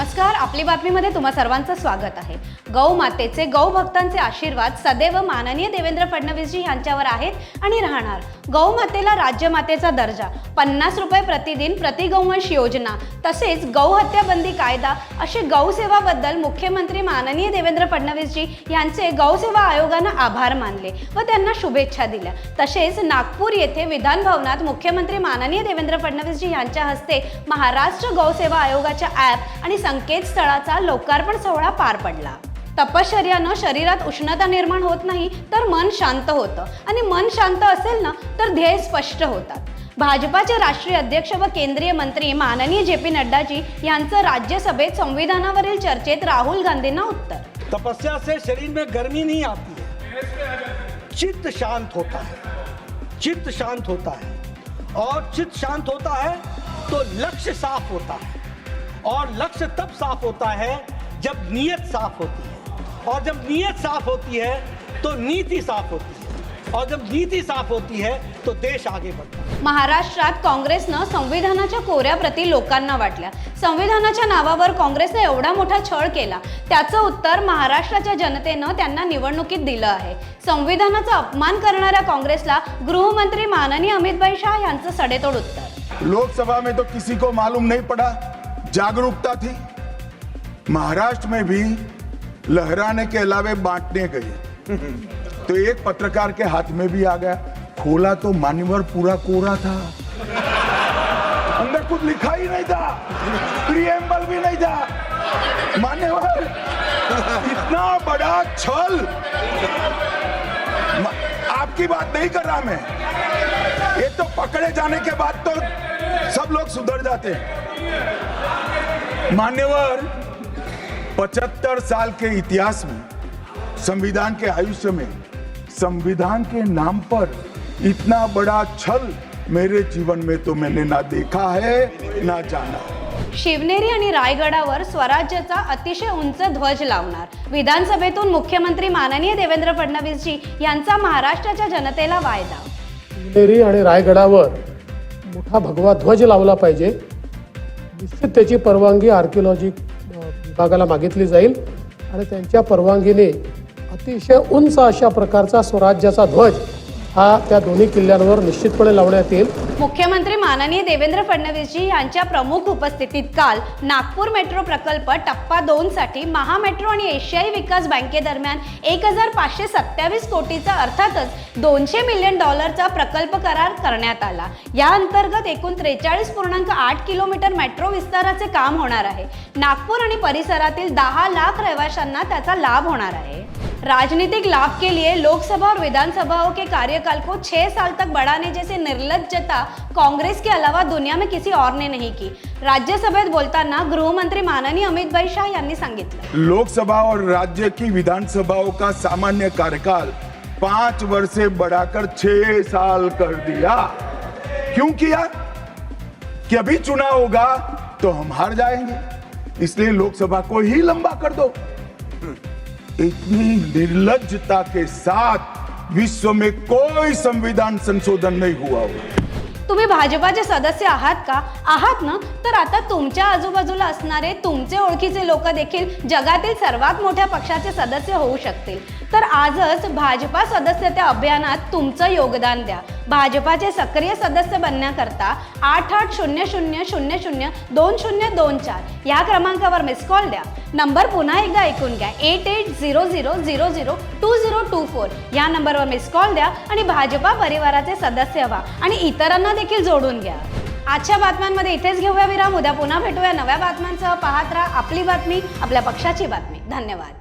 नमस्कार आपली बातमीमध्ये तुम्हा सर्वांचं स्वागत आहे. गौ मातेचे गौ भक्तांचे आशीर्वाद सदैव माननीय देवेंद्र फडणवीसजी यांच्यावर आहेत आणि राहणार. गौ मातेला राज्यमातेचा दर्जा पन्नास रुपये प्रतिदिन प्रति गौवंश योजना तसेच गौ बंदी कायदा असे गौसेवाबद्दल मुख्यमंत्री माननीय देवेंद्र फडणवीसजी यांचे गौसेवा आयोगानं आभार मानले व त्यांना शुभेच्छा दिल्या. तसेच नागपूर येथे विधान भवनात मुख्यमंत्री माननीय देवेंद्र फडणवीसजी यांच्या हस्ते महाराष्ट्र गौसेवा आयोगाच्या ॲप आणि संकेतस्थळाचा लोकार्पण सोहळा पार पडला. तपश्चर्यानं शरीरात उष्णता निर्माण होत नाही तर मन शांत होतं. आणि मन शांत असेल ना तर ध्येय स्पष्ट होतात. भाजपाचे राष्ट्रीय अध्यक्ष व केंद्रीय मंत्री माननीय जे पी नड्डाजी यांचं राज्यसभेत संविधानावरील चर्चेत राहुल गांधींना उत्तर. तपस्या से शरीर में गर्मी नहीं आती है। चित्त शांत होता है। चित्त शांत होता है। और चित्त शांत होता है तो लक्ष्य साफ होता है। और लक्ष्य तब साफ होता है जब नीयत साफ होती है। और जब नीयत साफ होती है तो नीति साफ होती है। और जब नीति साफ होती है तो देश आगे बढ़ता है। महाराष्ट्रात काँग्रेसनं संविधानाच्या कोऱ्याप्रती लोकांना वाटल्या. संविधानाच्या नावावर काँग्रेसने एवढा मोठा छळ केला. त्याचं उत्तर महाराष्ट्राच्या जनतेनं त्यांना निवडणुकीत दिलं आहे. संविधानाचा अपमान करणाऱ्या काँग्रेसला गृहमंत्री माननीय अमितभाई शाह यांचं सडेतोड उत्तर. लोकसभा में तो किसी को मालूम नहीं पड़ा. जागरूकता थी। महाराष्ट्र में भी लहराने के अलावे बांटने गए। तो एक पत्रकार के हाथ में भी आ गया। खोला तो मान्यवर पूरा कोरा था। अंदर कुछ लिखा ही नहीं था। प्रियम्बल भी नहीं था। मान्यवर, इतना बड़ा छल। आपकी बात नहीं कर रहा मैं। ये तो पकड़े जाने के बाद तो सब लोग सुधर जाते हैं। मान्यवर पचहत्तर साल के इतिहास में संविधान के आयुष्य में संविधान के नाम पर इतना बड़ा छल मेरे जीवन में तो मैंने ना देखा है ना जाना। शिवनेरी आणि रायगडावर स्वराज्याचा अतिशय उंच ध्वज लावणार. विधानसभेतून मुख्यमंत्री माननीय देवेंद्र फडणवीसजी यांचा महाराष्ट्राच्या जनतेला वायदा. शिवनेरी आणि रायगडावर मोठा भगवा ध्वज लावला पाहिजे. निश्चित त्याची परवानगी आर्किओलॉजी विभागाला मागितली जाईल. आणि त्यांच्या परवानगीने अतिशय उंच अशा प्रकारचा स्वराज्याचा ध्वज हा त्या दोन्ही किल्ल्यांवर निश्चितपणे लावण्यात येईल. मुख्यमंत्री माननीय देवेंद्र फडणवीसजी यांच्या प्रमुख उपस्थितीत काल नागपूर मेट्रो प्रकल्प टप्पा दोन साठी महामेट्रो आणि एशियाई विकास बँकेदरम्यान एक हजार पाचशे सत्तावीस कोटीचा अर्थातच दोनशे मिलियन डॉलरचा प्रकल्प करार करण्यात आला. या अंतर्गत एकूण त्रेचाळीस पूर्णांक आठ किलोमीटर मेट्रो विस्ताराचे काम होणार आहे. नागपूर आणि परिसरातील दहा लाख रहिवाशांना त्याचा लाभ होणार आहे. राजनीतिक लाभ के लिए लोकसभा और विधानसभाओं के कार्यकाल को छह साल तक बढ़ाने जैसे निर्लज्जता कांग्रेस के अलावा दुनिया में किसी और ने नहीं की। राज्यसभेत बोलताना गृहमंत्री माननीय अमित भाई शाह यांनी सांगितलं। लोकसभा और राज्य की विधानसभाओं का सामान्य कार्यकाल पाँच वर्ष से बढ़ाकर छह साल कर दिया। क्यों किया? कि अभी चुनाव होगा तो हम हार जाएँगे। इसलिए लोकसभा को ही लंबा कर दो। इतनी निर्लजता के साथ विश्व में कोई संविधान संशोधन नहीं हुआ हो। तुम्ही भाजपाचे सदस्य आहात का? आहात ना? तर आता तुमच्या आजूबाजूला असणारे तुमचे ओळखीचे लोक देखील जगातील सर्वात मोठ्या पक्षाचे सदस्य होऊ शकतील. तर आजच भाजपा सदस्यता अभियानात तुमचं योगदान द्या. भाजपाचे सक्रिय सदस्य बनण्याकरता आठ आठ शून्य शून्य शून्य शून्य दोन शून्य दोन चार या क्रमांकावर मिस कॉल द्या. नंबर पुन्हा एकदा ऐकून घ्या. Eight eight zero zero zero zero two zero two four या नंबरवर मिस कॉल द्या आणि भाजपा परिवाराचे सदस्य व्हा आणि इतरांना देखील जोडून घ्या. आजच्या बातम्यांमध्ये इथेच घेऊया विराम. उद्या पुन्हा भेटूया नव्या बातम्यांसह. पाहत राहा आपली बातमी आपल्या पक्षाची बातमी. धन्यवाद.